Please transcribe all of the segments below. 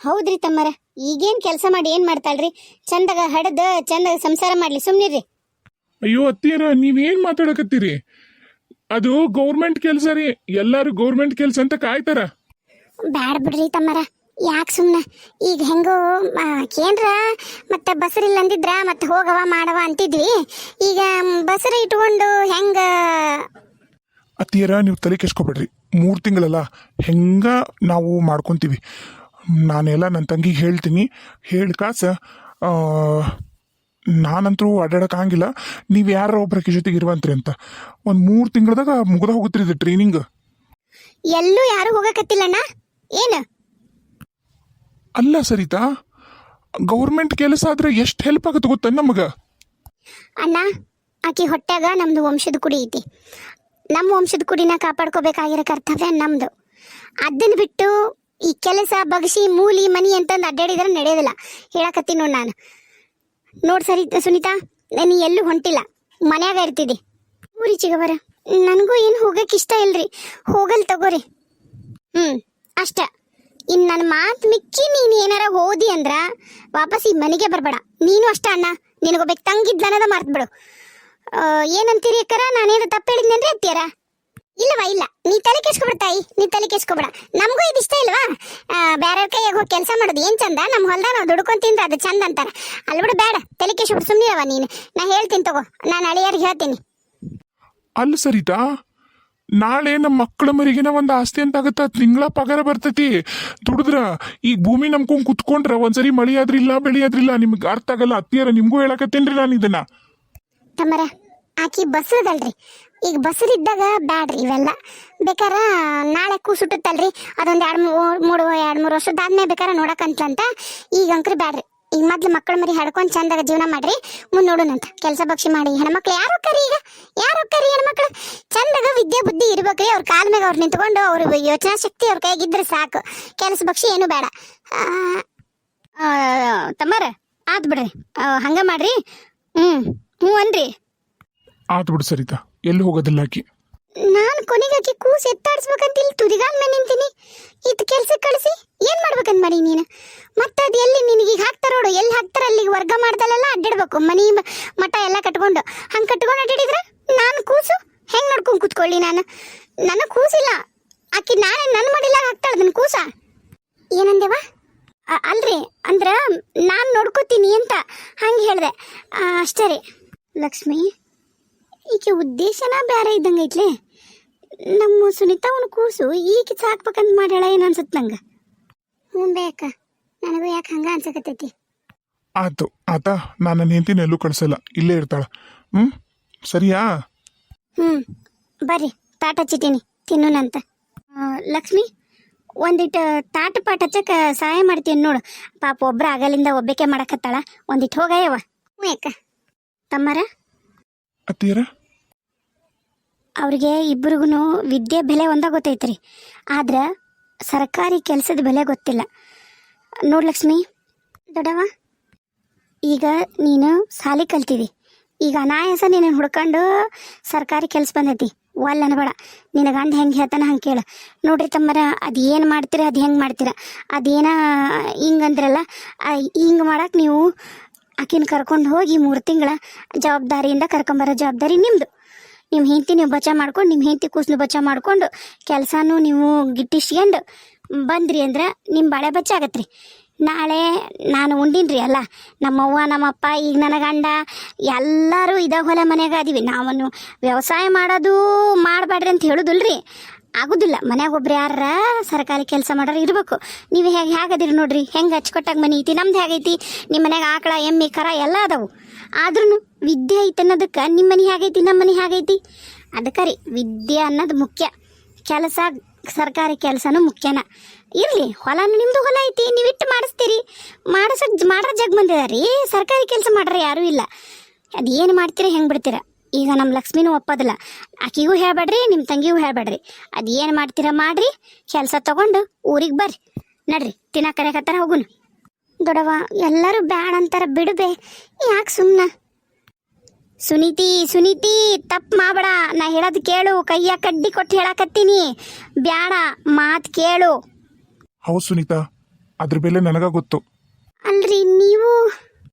ಹೌದ್ರಿ ತಮ್ಮರ. ಈಗೇನ್ ಕೆಲಸ ಮಾಡಿ ಏನ್ ಮಾಡ್ತಾಳ್ರಿ? ಚಂದಾಗ ಹಡದ ಚಂದಾಗ ಸಂಸಾರ ಮಾಡ್ಲಿ ಸುಮ್ನಿರಿ ಅಯ್ಯೋ ಅತ್ತಿಯರ ನೀವೇನ್ ಮಾತಾಡಕತ್ತೀರಿ? ಅದು ಗೌರ್ಮೆಂಟ್ ಕೆಲಸ ರೀ. ಎಲ್ಲಾರು ಗೌರ್ಮೆಂಟ್ ಕೆಲಸ ಅಂತ ಕಾಯ್ತಾರ. ಬ್ಯಾಡ್ ಬಿಡ್ರಿ ತಮ್ಮರ. ಯಾಕೆ ಸುಮ್ಮನೆ ಈಗ ಹೆಂಗೋ ಏನ್ರ ಮತ್ತೆ ಬಸರಿಲ್ಲ ಅಂದಿದ್ರ ಮತ್ತೆ ಹೋಗವ ಮಾಡವ ಅಂತಿದ್ವಿ. ಈಗ ಬಸರ ಇಟ್ಕೊಂಡು ಹೆಂಗ? ಅತ್ತಿಯರ ನೀವು ತಲೆ ಕೆಸ್ಕೊಬೇಡ್ರಿ ಮೂರು ತಿಂಗಳಲ್ಲ ಹೆಂಗ ನಾವು ಮಾಡ್ಕೊಂತೀವಿ. ನಾನೆಲ್ಲ ನನ್ನ ತಂಗಿಗೆ ಹೇಳ್ತೀನಿ. ಹೇಳಿ ಕಾಸ ನಾನಂತೂ ನಾನಂತರೂ ಆಗಂಗಿಲ್ಲ. ನೀವು ಯಾರೋ ಒಬ್ಬರ ಜೊತೆಗೆ ಇರುವಂತ್ರಿ ಅಂತ. ಒಂದು ಮೂರು ತಿಂಗಳದಾಗ ಮುಗಿದ ಹೋಗುತ್ತೆ ಇದು ಟ್ರೈನಿಂಗ್ ಎಲ್ಲೂ ಯಾರು ಹೋಗಕತ್ತಿಲ್ಲಣ್ಣ? ಏನು? ಅಲ್ಲ ಸರಿತಾ ಗೌರ್ಮೆಂಟ್ ಕೆಲಸ ಆದ್ರೆ ಎಷ್ಟು ಹೆಲ್ಪ್ ಆಗುತ್ತೆ ಗೊತ್ತ ನಮಗೆ? ಅಣ್ಣ ಆಕಿ ಹೊಟ್ಟೆಗ ನಮ್ದು ವಂಶದ ಕುಡಿ ಐತಿ. ನಮ್ಮ ವಂಶದ ಕುಡಿನ ಕಾಪಾಡ್ಕೋಬೇಕಾಗಿರೋ ಕರ್ತವ್ಯ ನಮ್ದು. ಅದನ್ನ ಬಿಟ್ಟು ಈ ಕೆಲಸ, ಬಗಸಿ, ಮೂಲಿ, ಮನಿ ಅಂತಂದು ಅಡ್ಡಾಡಿದ್ರೆ ನಡೆಯೋದಿಲ್ಲ. ಹೇಳಕತ್ತೀನಿ ನೋಡಿ ನಾನು. ನೋಡಿ ಸರಿ, ಸುನೀತಾ, ನೀ ಎಲ್ಲೂ ಹೊಂಟಿಲ್ಲ. ಮನ್ಯಾಗ ಇರ್ತಿದ್ದಿ. ಊರಿ ಚಿಗವರ ನನಗೂ ಏನು ಹೋಗಕ್ಕೆ ಇಷ್ಟ ಇಲ್ರಿ. ಹೋಗಲ್ ತಗೋರಿ. ಹ್ಞೂ ಅಷ್ಟ. ಇನ್ನು ನನ್ನ ಮಾತು ಮಿಕ್ಕಿ ನೀನು ಏನಾರ ಓದಿ ಅಂದ್ರ ವಾಪಸ್ ಈ ಮನೆಗೆ ಬರಬೇಡ. ನೀನು ಅಷ್ಟ ಅಣ್ಣ. ನಿನಗೊಬ್ಬ ತಂಗಿದ್ಲನ್ನದ ಮರ್ತ್ಬಿಡು. ಏನಂತೀರಿ ಅಕ್ಕರ? ನಾನೇನು ತಪ್ಪು ಹೇಳಿದ್ನೇನ್ರಿ ಅತ್ತಿಯರ? ಇಲ್ಲವಾ ಇಲ್ಲ. ನೀ ತಲೆ ಕೆಸ್ಕೊಬಿಡ ತಾಯಿ ನೀ ತಲೆ ಕೆಸ್ಕೊಬಿಡ ನಮಗೂ ಇದು ಇಷ್ಟ ಇಲ್ವಾ? ಬೇರೆ ಕೈಯಾಗ ಹೋಗಿ ಕೆಲಸ ಮಾಡೋದು ಏನ್ ಚಂದ? ನಮ್ಮ ಹೊಲ್ದ ನಾವು ದುಡ್ಕೊಂಡ್ ತಿಂದ್ರೆ ಅದು ಚಂದ ಅಂತಾರ ಅಲ್ಲಿ ಬಿಡು ಬೇಡ ತಲೆ ಕೆಸ್ಬಿಡ ಸುಮ್ಮನಿರವ ನೀನು. ನಾ ಹೇಳ್ತೀನಿ ತಗೋ. ನಾನು ಅಳಿಯರಿಗೆ ಹೇಳ್ತೀನಿ. ಅಲ್ಲ ಸರಿತಾ ನಾಳೆ ನಮ್ಮ ಮಕ್ಕಳ ಮರಿಗಿನ ಒಂದು ಆಸ್ತಿ ಅಂತ ಆಗತ್ತ? ತಿಂಗಳ ಪಗಾರ ಬರ್ತೈತಿ. ದುಡಿದ್ರ ಈ ಭೂಮಿ ನಮ್ಕೊಂಡ್ ಕುತ್ಕೊಂಡ್ರ ಒಂದ್ಸರಿ ಮಳಿ ಆದ್ರಿಲ್ಲ ಬೆಳಿ ಆದ್ರಿಲ್ಲ ನಿಮ್ಗೆ ಅರ್ಥ ಆಗಲ್ಲ. ಅತ್ತಿಯರ ನಿಮ್ಗೂ ಹೇಳಕತ್ತೇನ್ರಿ ನಾನು ಇದನ್ನ. ತಮ್ಮರ ಆಕಿ ಬಸ್ರದಲ್ರಿ. ಈಗ ಬಸ್ರಿದ್ದಾಗ ಬ್ಯಾಡ್ರಿ ಇವೆಲ್ಲ. ಬೇಕಾರ ನಾಳೆ ಕೂಸುಟ್ಟತ್ತಲ್ರಿ, ಅದೊಂದು ಎರಡು ಮೂರು ಎರಡು ಮೂರು ವರ್ಷದಾದ್ಮೇಲೆ ಬೇಕಾರ ನೋಡಕಂತಂತ ಈಗ ಅಂಕ್ರಿ ಬ್ಯಾಡ್ರಿ. ಈಗ ಮೊದ್ಲು ಮಕ್ಕಳ ಮರಿ ಹಡ್ಕೊಂಡು ಚಂದಾಗ ಜೀವನ ಮಾಡ್ರಿ, ಮುಂದೆ ನೋಡೋಣಂತ ಕೆಲಸ ಬಕ್ಷಿ ಮಾಡಿ. ಹೆಣ್ಮಕ್ಳು ಯಾರು ಕರಿ ಈಗ, ಯಾರು ಕರಿ ಹೆಣ್ಮಕ್ಳು. ಚಂದಾಗ ವಿದ್ಯೆ ಬುದ್ಧಿ ಇರ್ಬೇಕ್ರಿ, ಅವ್ರ ಕಾಲ ಮೇಲೆ ಅವ್ರು ನಿಂತ್ಕೊಂಡು ಅವ್ರ ಯೋಚನಾ ಶಕ್ತಿ ಅವ್ರ ಕೈಗಿದ್ರೆ ಸಾಕು. ಕೆಲಸ ಬಕ್ಷಿ ಏನು ಬೇಡ. ತಮ್ಮರ, ಆತ್ ಬಿಡ್ರಿ. ಹಂಗ ಮಾಡ್ರಿ? ಹ್ಞೂ ಹ್ಞೂ ಅನ್ರಿ ಆತ್ ಬಿಡು ಸರಿತಾ. ಎಲ್ಲಿ ಹೋಗೋದಿಲ್ಲ ಆಕಿ? ನಾನು ಕೊನೆಗಾಕಿ ಕೂಸ್ ಎತ್ತಾಡ್ಸ್ಬೇಕಂತ ಇಲ್ಲಿ ತುದಿಗಾಲ್ ಮೇಲೆ ನಿಂತೀನಿ. ಇದು ಕೆಲ್ಸಕ್ಕೆ ಕಳಿಸಿ, ಏನ್ ಮಾಡ್ಬೇಕಂತ ಮಾಡಿ ನೀನು? ಮತ್ತೆ ಅದು ಎಲ್ಲಿ ನಿನಗೆ ಈಗ ಹಾಕ್ತಾರೋಡು ಎಲ್ಲಿ ಹಾಕ್ತಾರ ಅಲ್ಲಿಗೆ ವರ್ಗ ಮಾಡ್ದಲ್ಲೆಲ್ಲ ಅಡ್ಡಿಡ್ಬೇಕು. ಮನಿ ಮಠ ಎಲ್ಲ ಕಟ್ಕೊಂಡು. ಹಂಗೆ ಕಟ್ಕೊಂಡು ಅಡ್ಡಾಡಿದ್ರೆ ನಾನು ಕೂಸು, ಹೆಂಗ್ ನೋಡ್ಕೊಂಡು ಕೂತ್ಕೊಳ್ಳಿ ನಾನು? ನನ್ನ ಕೂಸಿಲ್ಲ. ಆಕಿ ನಾಳೆ ನನ್ನ ಮಾಡಿಲ್ಲ ಹಾಕ್ತಾಳ ನನ್ನ ಕೂಸ. ಏನಂದೇವ? ಅಲ್ರಿ, ಅಂದ್ರ ನಾನು ನೋಡ್ಕೋತೀನಿ ಅಂತ ಹಂಗೆ ಹೇಳ್ದೆ. ಅಷ್ಟೇ ರೀ. ಲಕ್ಷ್ಮಿ ಈಕೆ ಉದ್ದೇಶನ ಬೇರೆ ಇದ್ದಂಗೆ ಐತ್ಲೆ. ನಮ್ಮ ಸುನೀತಾ ಅವನ ಕೂಸು ಈಕೆ ಸಾಕ್ಬೇಕಂತ ಮಾಡ್ಯಾಳ ಏನು ಅನ್ಸತ್ ನಂಗೆ? ಹ್ಞೂ ಬೇಕ ನನಗೂ ಯಾಕೆ ಹಂಗ ಅನ್ಸಕತ್ತೈತಿ? ಆಯ್ತು ಆತ ನಾನು ನನ್ನ ಹೆಂಡತಿನ ಎಲ್ಲೂ ಕಳ್ಸಲ್ಲ ಇಲ್ಲೇ ಇರ್ತಾಳ. ಹ್ಮ್ ಸರಿಯಾ? ಹ್ಞೂ ಬರ್ರಿ ತಾಟ ಚಿಟ್ಟಿನಿ ತಿನ್ನೋಣಂತ. ಲಕ್ಷ್ಮಿ ಒಂದಿಟ್ಟು ತಾಟ ಪಾಟ್ ಹಚ್ಚಕ್ಕೆ ಸಹಾಯ ಮಾಡ್ತೀನಿ ನೋಡು. ಪಾಪ ಒಬ್ರ ಆಗಲಿಂದ ಒಬ್ಬಕ್ಕೆ ಮಾಡಕತ್ತಾಳ ಒಂದಿಟ್ಟು ಹೋಗಯ್ಯವ ಹ್ಞೂ ಯಾಕ ತಮ್ಮರ? ಅತ್ತಿಯರ? ಅವ್ರಿಗೆ ಇಬ್ರಿಗೂ ವಿದ್ಯೆ ಬೆಲೆ ಒಂದ ಗೊತ್ತೈತ್ರಿ. ಆದ್ರೆ ಸರ್ಕಾರಿ ಕೆಲಸದ ಬೆಲೆ ಗೊತ್ತಿಲ್ಲ. ನೋಡ್ ಲಕ್ಷ್ಮಿ ದೊಡ್ಡವ ಈಗ ನೀನು ಸಾಲಿ ಕಲ್ತಿದಿ. ಈಗ ಅನಾಯಾಸ ನೀನು ಹುಡ್ಕೊಂಡು ಸರ್ಕಾರಿ ಕೆಲಸ ಬಂದೈತಿ. ಒಲ್ಲ ಅನ್ಬೇಡ. ನಿನ್ನ ಗಂಡ ಹೆಂಗೆ ಹೇಳ್ತಾನೆ ಹಂಗೆ ಕೇಳು. ನೋಡ್ರಿ ತಮ್ಮರ, ಅದು ಏನು ಮಾಡ್ತೀರ, ಅದು ಹೆಂಗೆ ಮಾಡ್ತೀರ. ಅದೇನ ಹಿಂಗಂದ್ರಲ್ಲ ಹಿಂಗೆ ಮಾಡಕ್ಕೆ ನೀವು ಆಕಿನ ಕರ್ಕೊಂಡು ಹೋಗಿ ಮೂರು ತಿಂಗಳ ಜವಾಬ್ದಾರಿಯಿಂದ ಕರ್ಕೊಂಬರೋ ಜವಾಬ್ದಾರಿ ನಿಮ್ಮದು ನಿಮ್ಮ ಹೆಂಡತಿ ನೀವು ಬಚಾ ಮಾಡ್ಕೊಂಡು ನಿಮ್ಮ ಹೆಂಡತಿ ಕೂಸಲು ಬಚಾ ಮಾಡ್ಕೊಂಡು ಕೆಲಸನೂ ನೀವು ಗಿಟ್ಟಿಸ್ಕೊಂಡು ಬಂದ್ರಿ ಅಂದ್ರೆ ನಿಮ್ಮ ಬಾಳೆ ಬಚ್ಚ ರೀ ನಾಳೆ ನಾನು ಉಂಡಿನ್ರಿ ಅಲ್ಲ, ನಮ್ಮವ್ವ, ನಮ್ಮಪ್ಪ, ಈಗ ನನ್ನ ಗಂಡ ಎಲ್ಲರೂ ಇದಾಗ ಹೊಲ ಮನೆಯಾಗ ಅದೀವಿ. ನಾವನ್ನು ವ್ಯವಸಾಯ ಮಾಡೋದು ಮಾಡಬೇಡ್ರಿ ಅಂತ ಹೇಳುದಿಲ್ರಿ. ಆಗುದಿಲ್ಲ, ಮನ್ಯಾಗ ಒಬ್ರು ಯಾರ ಸರ್ಕಾರಿ ಕೆಲಸ ಮಾಡೋರು ಇರಬೇಕು. ನೀವು ಹೇಗೆ ಹೇಗದಿರಿ ನೋಡ್ರಿ, ಹೆಂಗೆ ಹಚ್ಕೊಟ್ಟಾಗ ಮನೆ ಐತಿ, ನಮ್ದು ಹೇಗೈತಿ ನಿಮ್ಮ ಮನ್ಯಾಗ ಆಕಳ, ಎಮ್ಮೆ, ಕರ ಎಲ್ಲ ಅದಾವು. ಆದ್ರೂ ವಿದ್ಯೆ ಐತೆ ಅನ್ನೋದಕ್ಕೆ ನಿಮ್ಮ ಮನೆ ಹಾಗೈತಿ, ನಮ್ಮ ಮನೆ ಹೇಗೈತಿ? ಅದಕ್ಕೆ ರೀ, ವಿದ್ಯೆ ಅನ್ನೋದು ಮುಖ್ಯ. ಕೆಲಸ, ಸರ್ಕಾರಿ ಕೆಲಸನೂ ಮುಖ್ಯನ. ಇರಲಿ, ಹೊಲನು ನಿಮ್ಮದು ಹೊಲ ಐತಿ, ನೀವು ಇಟ್ಟು ಮಾಡಿಸ್ತೀರಿ. ಮಾಡಿಸೋಕೆ ಮಾಡ್ರ ಜಗ್ ಬಂದಿದಾರಿ ಸರ್ಕಾರಿ ಕೆಲಸ ಮಾಡ್ರೆ ಯಾರೂ ಇಲ್ಲ. ಅದು ಏನು ಮಾಡ್ತೀರಾ, ಹೆಂಗೆ ಬಿಡ್ತೀರ? ಈಗ ನಮ್ಮ ಲಕ್ಷ್ಮಿನೂ ಒಪ್ಪೋದಿಲ್ಲ. ಆಕಿಗೂ ಹೇಳಬೇಡ್ರಿ ನಿಮ್ಮ ತಂಗಿಗೂ ಹೇಳಬೇಡ್ರಿ. ಅದು ಏನು ಮಾಡ್ತೀರಾ, ಮಾಡ್ರಿ. ಕೆಲಸ ತಗೊಂಡು ಊರಿಗೆ ಬರ್ರಿ. ನಡ್ರಿ ತಿನ್ನ ಕರೆಕತ್ತಾರ ಹೋಗುನು. ದೊಡವ ಎಲ್ಲರೂ ಬ್ಯಾಡ ಅಂತಾರ ಬಿಡುಬೆ ಯಾಕೆ ಸುಮ್ಮನೆ ಸುನೀತಿ ಸುನೀತಿ ತಪ್ಪು ಮಾಡಬೇಡ. ನಾ ಹೇಳೋದು ಕೇಳು ಕೈಯ ಕಡ್ಡಿ ಕೊಟ್ಟು ಹೇಳಕತ್ತೀನಿ. ಬ್ಯಾಡ ಮಾತು ಕೇಳು. ಹೌದು ಸುನೀತಾ ಅದ್ರ ಬೆಲೆ ನನಗ ಗೊತ್ತು. ಅಲ್ರಿ ನೀವು?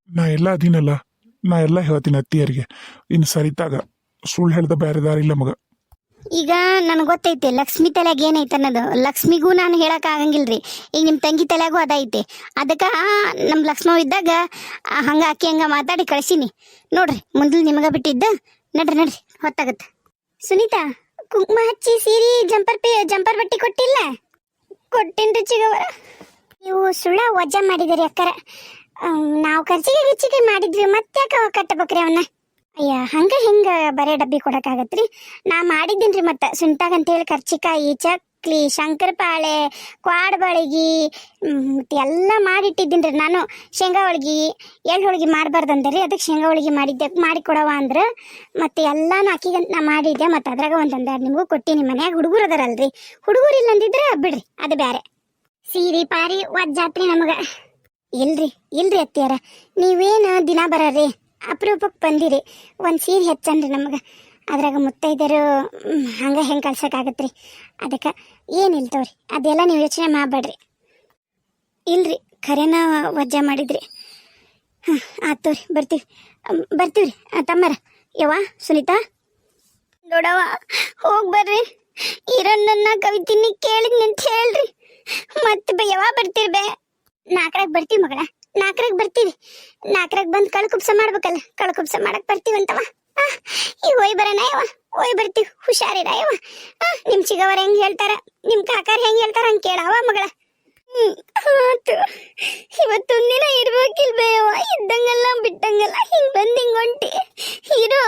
ನಾ ಎಲ್ಲ ಅದೀನಲ್ಲ. ನಾ ಎಲ್ಲ ಹೇಳ್ತೀನಿ ಅತ್ತಿಯರಿಗೆ. ಇನ್ನು ಸರಿತಾಗ ಸುಳ್ಳು ಹೇಳ್ದ ಬೇರೆ ದಾರಿ ಇಲ್ಲ ಮಗ. ಈಗ ನನಗೆ ಗೊತ್ತೈತೆ, ಲಕ್ಷ್ಮಿ ತಲೆಯಾಗ ಏನೈತೆ ಅನ್ನೋದು. ಲಕ್ಷ್ಮಿಗೂ ನಾನು ಹೇಳಕ್ ಆಗಂಗಿಲ್ರಿ. ಈಗ ನಿಮ್ಮ ತಂಗಿ ತಲೆಯಾಗೂ ಅದೈತೆ ಅದಕ್ಕೆ ನಮ್ಮ ಲಕ್ಷ್ಮವ್ ಇದ್ದಾಗ ಹಂಗೆ ಹಾಕಿ ಹಂಗೆ ಮಾತಾಡಿ ಕಳಿಸೀನಿ. ನೋಡ್ರಿ ಮುಂದೆ ನಿಮಗೆ ಬಿಟ್ಟಿದ್ದ, ನಡ್ರಿ ನಡ್ರಿ, ಹೊತ್ತಾಗತ್ತೆ. ಸುನೀತಾ, ಕುಂಕುಮ ಹಚ್ಚಿ ಸೀರೆ, ಜಂಪರ್ ಪಿ, ಜಂಪರ್ ಬಟ್ಟಿ ಕೊಟ್ಟಿಲ್ಲ? ಕೊಟ್ಟೇನ್ರಿ ರುಚಿಗ ನೀವು ಸುಳ್ಳ ವಜಾ ಮಾಡಿದಿರಿ ಅಕ್ಕರ. ನಾವು ಖರ್ಚಿಗೆ ಗಿಚ್ಚಿಗೆ ಮಾಡಿದ್ವಿ ಮತ್ತೆ ಕಟ್ಟಬೇಕ್ರಿ ಅವನ್ನ ಅಯ್ಯ, ಹಂಗ ಹಿಂಗ ಬರೇ ಡಬ್ಬಿ ಕೊಡಕ್ಕಾಗತ್ರಿ? ನಾ ಮಾಡಿದ್ದೀನ್ರಿ ಮತ್ತೆ. ಸುಂಟಾಗ ಅಂತೇಳಿ ಕರ್ಚಿಕಾಯಿ, ಚಕ್ಲಿ, ಶಂಕರಪಾಳೆ ಕ್ವಾಡ್ಬಳಗಿ ಮತ್ತೆ ಎಲ್ಲ ರೀ ನಾನು. ಶೇಂಗಾ ಹೋಳ್ಗಿ, ಎಳ್ಳು ಹೋಳ್ಗಿ ಮಾಡಬಾರ್ದಂದ್ರಿ. ಅದಕ್ಕೆ ಶೇಂಗಾ ಹೋಳ್ಗಿ ಮಾಡಿದ್ದೆ ಮಾಡಿ ಕೊಡವ ಅಂದ್ರೆ. ಮತ್ತೆ ಎಲ್ಲಾನು ಅಕ್ಕಿಗಂತ ನಾ ಮಾಡಿದ್ದೆ. ಮತ್ತೆ ಅದ್ರಾಗ ಒಂದೊಂದು ನಿಮಗೂ ಕೊಟ್ಟಿನಿ. ಮನ್ಯಾಗ ಹುಡುಗರು ಅದರಲ್ರಿ. ಹುಡುಗರು ಇಲ್ಲ ಅಂದಿದ್ರೆ ಬಿಡ್ರಿ, ಅದು ಬೇರೆ ಸೀರಿ, ಪಾರಿ, ವಜ್ಜಾತ್ರಿ ನಮಗ. ಇಲ್ರಿ ಇಲ್ರಿ ಅತ್ತಿಯಾರ. ನೀವೇನು ದಿನ ಬರರಿ? ಅಪರೂಪಕ್ಕೆ ಬಂದಿರಿ. ಒಂದು ಸೀರೆ ಹೆಚ್ಚನ್ರಿ ನಮಗೆ. ಅದ್ರಾಗ ಮುತ್ತೈದರು ಹಂಗೆ ಹೆಂಗೆ ಕಳ್ಸೋಕ್ಕಾಗತ್ತೆ ರೀ ಅದಕ್ಕೆ ಏನಿಲ್ಲ ತೋರಿ ಅದೆಲ್ಲ ನೀವು ಯೋಚನೆ ಮಾಡಬೇಡ್ರಿ. ಇಲ್ರಿ, ಖರೇನ ವಜ್ಜ ಮಾಡಿದ್ರಿ. ಹಾಂ ಆಯ್ತು ತೋರಿ ಬರ್ತೀವಿ. ಬರ್ತೀವಿ ರೀ ತಮ್ಮರ. ಯವ್ವ, ಸುನೀತಾ? ನೋಡವ್ವ, ಹೋಗಿ ಬರ್ರಿ. ಈರಣ್ಣನ ಕವಿತೀನಿ ಕೇಳಿದ್ನಿ ಅಂತ ಹೇಳ್ರಿ. ಮತ್ತೆ ಯಾವಾಗ ಬರ್ತೀರಿ ಬೇ? ನಾಲ್ಕರಾಗ ಬರ್ತೀವಿ ಮಗಳ. ನಾಲ್ಕರಾಗ ಬರ್ತೀವಿ. ನಾಲ್ಕರಾಗ ಬಂದು ಕಳ್ಕುಬ್ಸ ಮಾಡ್ಬೇಕಲ್ಲ ಕಳ್ಕುಬ್ಸ ಮಾಡಕ್ ಬರ್ತೀವಿ ಅಂತವ. ಈಗ ಹೋಯ್ ಬರೋಣ ಯವ ಹೋಯ್ ಬರ್ತೀವಿ, ಹುಷಾರಿರ ಯವ ನಿಮ್ ಚಿಗವರ ಹೆಂಗ್ ಹೇಳ್ತಾರ? ನಿಮ್ ಕಾಕಾರ ಹೆಂಗ್ ಹೇಳ್ತಾರ ಹಂಗ್ ಕೇಳವ ಮಗಳ. ಇವತ್ತೊಂದಿನ ಇರ್ಬೇಕಿಲ್ ಬೇವ ಇದ್ದಂಗಲ್ಲ ಬಿಟ್ಟಂಗಲ್ಲ ಹಿಂಗ್ ಬಂದ್ ಹಿಂಗ್ ಹೊಂಟಿ ಇರೋ.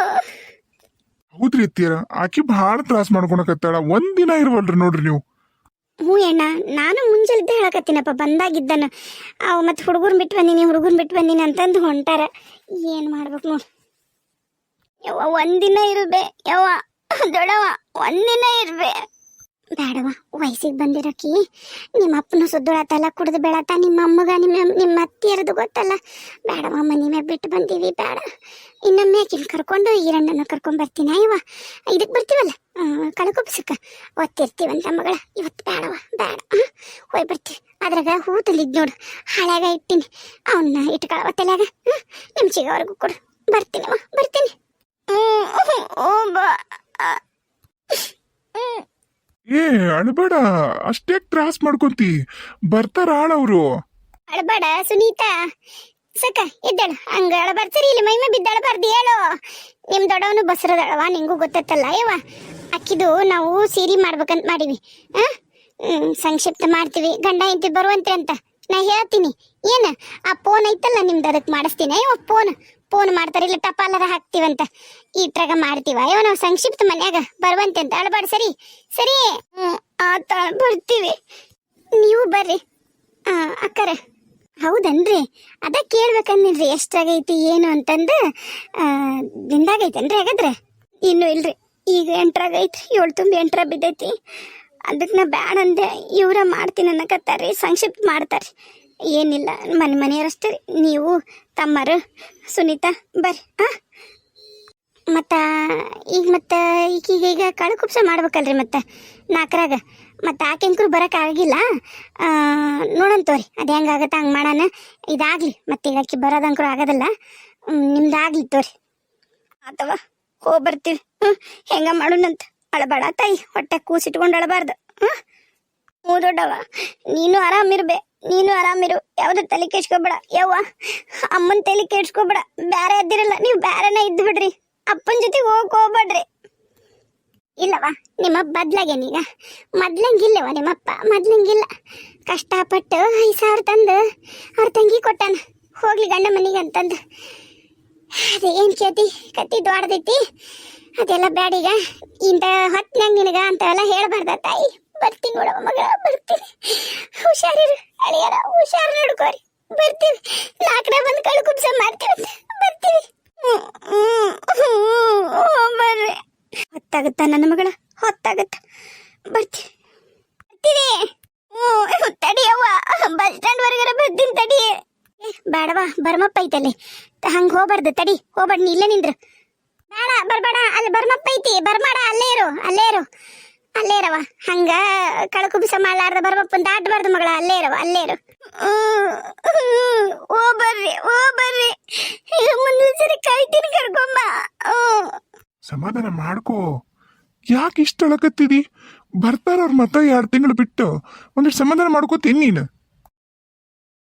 ಹೌದ್ರಿ ಅತ್ತಿಯರ, ಆಕಿ ಬಹಳ ತ್ರಾಸ ಮಾಡ್ಕೊಳಕತ್ತಾಳ ಒಂದಿನ ಇರ್ವಲ್ರಿ ನೋಡ್ರಿ ನೀವು. ಹ್ಞೂ ಅಣ್ಣ, ನಾನು ಮುಂಜಾನೆ ಹೇಳಕತ್ತೀನಪ್ಪ, ಬಂದಾಗಿದ್ದಾನ. ಅವ ಮತ್ತೆ ಹುಡುಗರು ಬಿಟ್ಟು ಬಂದೀನಿ ಹುಡುಗರು ಬಿಟ್ಟು ಬಂದೀನಿ ಅಂತಂದು ಹೊಂಟಾರ. ಏನು ಮಾಡ್ಬೇಕು ನೋಡ್. ಯವ್ವ, ಒಂದಿನ ಇರ್ಬೆ, ಯವ್ವ ದೊಡವ ಒಂದಿನ ಇರ್ಬೆ. ಬೇಡವ ವಯಸ್ಸಿಗೆ ಬಂದಿರಕಿ. ನಿಮ್ಮ ಅಪ್ಪನ ಸುದ್ದೊಳತಲ್ಲ ಕುಡಿದು ಬೆಳತ ನಿಮ್ಮ ಅಮ್ಮಗ ನಿಮ್ಮ ನಿಮ್ಮ ಅತ್ತಿಯರದು ಗೊತ್ತಲ್ಲ. ಬೇಡವ ಮನೆ ಮೇಲೆ ಬಿಟ್ಟು ಬಂದೀವಿ ಬೇಡ. ಇನ್ನೊಮ್ಮೆ ಆಕಿನ ಕರ್ಕೊಂಡು ಈರಣ್ಣನ ಕರ್ಕೊಂಡ್ ಬರ್ತೀನಿ ಅಯ್ಯವ ಇದಕ್ಕೆ ಬರ್ತೀವಲ್ಲ? ಕಳಕುಪ್ಸಕ್ಕ. ಒತ್ತಿರ್ತೀವಂತ ಮಗಳ. ಇವತ್ತು ಬೇಡವ ಬೇಡ? ಹೋಯ್ ಬರ್ತೀವಿ. ಅದ್ರಾಗ ಹೂ ತಂದಿದ್ ನೋಡು. ಹಾಳಾಗ ಇಟ್ಟಿನಿ. ಅವನ್ನ ಇಟ್ಕೊಳವ ತಲ್ಯಾಗ. ನಿಮ್ಮ ನಿಮ್ ಚಿಗವರೆಗೂ ಕೊಡು. ಬರ್ತೀನಿ. ಅವ್ವ, ಬರ್ತೀನಿ ಹ್ಞೂ ಹ್ಮ್. ಏ, ಅಳಬೇಡ, ಅಷ್ಟೇ ತ್ರಾಸ್ ಮಾಡ್ಕೊಂತಿ. ಬರ್ತಾರ ಆಳವ್ರು. ಅಳಬೇಡ, ಸುನೀತಾ. ಸಕ ಇದ್ದಾಳ ಹಂಗ ಬರ್ತೀರಿ ಇಲ್ಲಿ ಮೈಮೆ ಬಿದ್ದಾಳಬಾರ್ದು ಹೇಳು. ನಿಮ್ ದೊಡ್ಡವನು ಬಸರದಳವ, ನಿಂಗೂ ಗೊತ್ತತ್ತಲ್ಲ, ಯವ್ವ? ಅಕ್ಕಿದು ನಾವು ಸೀರಿ ಮಾಡ್ಬೇಕಂತ ಮಾಡಿವಿ. ಆ? ಸಂಕ್ಷಿಪ್ತ ಮಾಡ್ತೀವಿ. ಗಂಡ, ಹೆಂಡತಿ ಬರುವಂತೆ ಅಂತ. ನಾ ಹೇಳ್ತೀನಿ. ಏನ? ಆ ಫೋನ್ ಐತಲ್ಲ ನಿಮ್ದು ಅದಕ್ಕೆ ಮಾಡಿಸ್ತೀನಿ. ಅಯ್ಯೋ ಫೋನ್ ಫೋನ್ ಮಾಡ್ತಾರೆ, ಇಲ್ಲ ಟಪಾಲರ ಹಾಕ್ತಿವಂತ. ಇಟ್ರಾಗ ಮಾಡ್ತೀವ. ಅಯ್ಯೋ, ನಾವು ಸಂಕ್ಷಿಪ್ತ ಮನ್ಯಾಗ ಬರುವಂತೆ ಅಂತ. ಅಳಬಾಡ ಸರಿ? ಸರಿ. ಆತ ಬರ್ತೀವಿ. ನೀವು ಬರ್ರಿ. ಅಕ್ಕರ. ಹೌದನ್ರಿ? ಅದ ಕೇಳ್ಬೇಕನ್ನಿಲ್ರಿ, ಎಷ್ಟಾಗೈತಿ, ಏನು ಅಂತಂದು. ದಿಂದಾಗೈತೇನ್ರಿ ಹಾಗಾದ್ರೆ? ಇನ್ನೂ ಇಲ್ರಿ. ಈಗ ಎಂಟ್ರಾಗೈತಿ ಏಳು ತುಂಬಿ ಎಂಟ್ರ ಬಿದ್ದೈತಿ. ಅದಕ್ಕೆ ನಾ ಬ್ಯಾಡ ಅಂದೆ ಇವ್ರ ಮಾಡ್ತೀನಿ ಅನ್ನಕತ್ತಾರ್ರಿ, ಸಂಕ್ಷಿಪ್ತ ಮಾಡ್ತಾರೆ ಏನಿಲ್ಲ ಮನೆ ಮನೆಯವರಷ್ಟೇ ನೀವು ತಮ್ಮರು ಸುನೀತಾ ಬರ್ರಿ ಹಾಂ ಮತ್ತು ಈಗ ಮತ್ತು ಈಗೀಗ ಈಗ ಕಳಕುಪ್ಸ ಮಾಡ್ಬೇಕಲ್ರಿ ಮತ್ತು ನಾಲ್ಕರಾಗ ಮತ್ತು ಆಕೆಂಕರು ಬರೋಕ್ಕಾಗಿಲ್ಲ ನೋಡಂತವ್ರಿ ಅದು ಹೆಂಗಾಗತ್ತೆ ಹಂಗೆ ಮಾಡೋಣ ಇದಾಗಲಿ ಮತ್ತೆ ಈಗ ಆಕೆ ಬರೋದಂಕರು ಆಗೋದಲ್ಲ ನಿಮ್ದು ಆಗಲಿ ತೋರಿ ಅಥವಾ ಹೋಗಿ ಬರ್ತೀವಿ ಹ್ಞೂ ಹೆಂಗ ಮಾಡೋಣಂತ ಅಳಬೇಡ ತಾಯಿ ಹೊಟ್ಟೆ ಕೂಸಿಟ್ಕೊಂಡು ಅಳಬಾರ್ದು ಹ್ಞೂ ಹ್ಞೂ ದೊಡ್ಡವ ನೀನು ಆರಾಮಿರ್ಬೆ ನೀನು ಆರಾಮಿರು ಯಾವ್ದು ತಲೆ ಕೆಡ್ಸ್ಕೊಬೇಡ. ಯವ್ವ, ಅಮ್ಮನ ತಲೆ ಕೆಡ್ಸ್ಕೊಬೇಡ. ಬೇರೆ ಇದ್ದಿರಲ್ಲ ನೀವು ಬ್ಯಾರೆನೇ ಇದ್ದು ಬಿಡ್ರಿ. ಅಪ್ಪನ ಜೊತೆ ಹೋಗಕ್ ಹೋಗ್ಬೇಡ್ರಿ ಇಲ್ಲವ ನಿಮ್ಮ ಬದ್ಲಾಗೇನೀಗ ಮೊದ್ಲಂಗಿಲ್ಲವ ನಿಮ್ಮಪ್ಪ, ಮದ್ಲಂಗಿಲ್ಲ. ಕಷ್ಟಪಟ್ಟು ಐದು ಸಾವಿರ ತಂದು ಅವ್ರ ತಂಗಿ ಕೊಟ್ಟಾನ. ಹೋಗ್ಲಿ ಗಂಡ ಮನೆಗೆ ಅಂತಂದು. ಅದೇನು ಕೇತಿ ಕತ್ತಿ ದೊಡ್ಡದೈತಿ. ಅದೆಲ್ಲ ಬ್ಯಾಡೀಗ ಇಂಥ ಹೊತ್ನಾಗ ನಿನಗ ಅಂತೆಲ್ಲ ಹೇಳ್ಬಾರ್ದ ತಾಯಿ. ಬರ್ತೀನಿ ನೋಡವ ಮಗ ಬರ್ತೀನಿ. ಹುಷಾರಿರು, ಅಳಿಯರ, ಹುಷಾರು ನೋಡ್ಕೋರಿ. ಬರ್ತೀವಿ ನಾಲ್ಕನೇ ಬಂದು ಕಳು ಕುಬ್ಸ ಮಾಡ್ತೀವಿ ಬರ್ತೀನಿ. ಬರ್ರಿ. ಹೊತ್ತಾಗುತ್ತ ನನ್ನ ಮಗಳ? ಹೊತ್ತಾಗುತ್ತ? ಬರ್ತೀನಿ. ಹ್ಞೂ ತಡಿಯವ್ವ ಬಸ್ ಸ್ಟ್ಯಾಂಡ್ ವರ್ಗರ ಬರ್ತೀನಿ ತಡಿ. ಬೇಡವಾ, ಬರ್ಮಪ್ಪ ಐತಲ್ಲಿ. ಹಂಗೆ ಹೋಗ್ಬಾರ್ದು, ತಡಿ. ಹೋಗ್ಬಾರ್ದು, ನೀ ಇಲ್ಲೇ ನಿಂದ್ರು. ಬೇಡ, ಬರ್ಬೇಡ. ಅಲ್ಲಿ ಬರ್ಮಪ್ಪ ಐತಿ. ಬರ್ಮಾಡ, ಅಲ್ಲೇ ಇರು ಅಲ್ಲೇ ಇರು. ಅಲ್ಲೇ ಇರವ ಹಂಗ ಕಳಕುಬಿಸ ಮಾಡಲಾರ್ದ ಬರ್ಮಪ್ಪನ್ ದಾಟಬಾರ್ದು ಮಗಳ, ಅಲ್ಲೇ ಇರವ ಅಲ್ಲೇ ಇರು. ಓ, ಬರ್ರಿ ಓ, ಬರ್ರಿ. ಮುಂದಿನ ಸರಿ ಕಾಯ್ತೀನಿ ಕರ್ಕೊಂಬ. ಸಮಾಧಾನ ಮಾಡ್ಕೋ. ಯಾಕೆ ಇಷ್ಟ ಅಳಕತ್ತಿದಿ ಬರ್ತಾರ ಅವ್ರ ಮತ್ತ ಎರಡು ತಿಂಗಳು ಬಿಟ್ಟು. ಒಂದಿಷ್ಟು ಸಮಾಧಾನ ಮಾಡ್ಕೋತೀನಿ ನೀನು.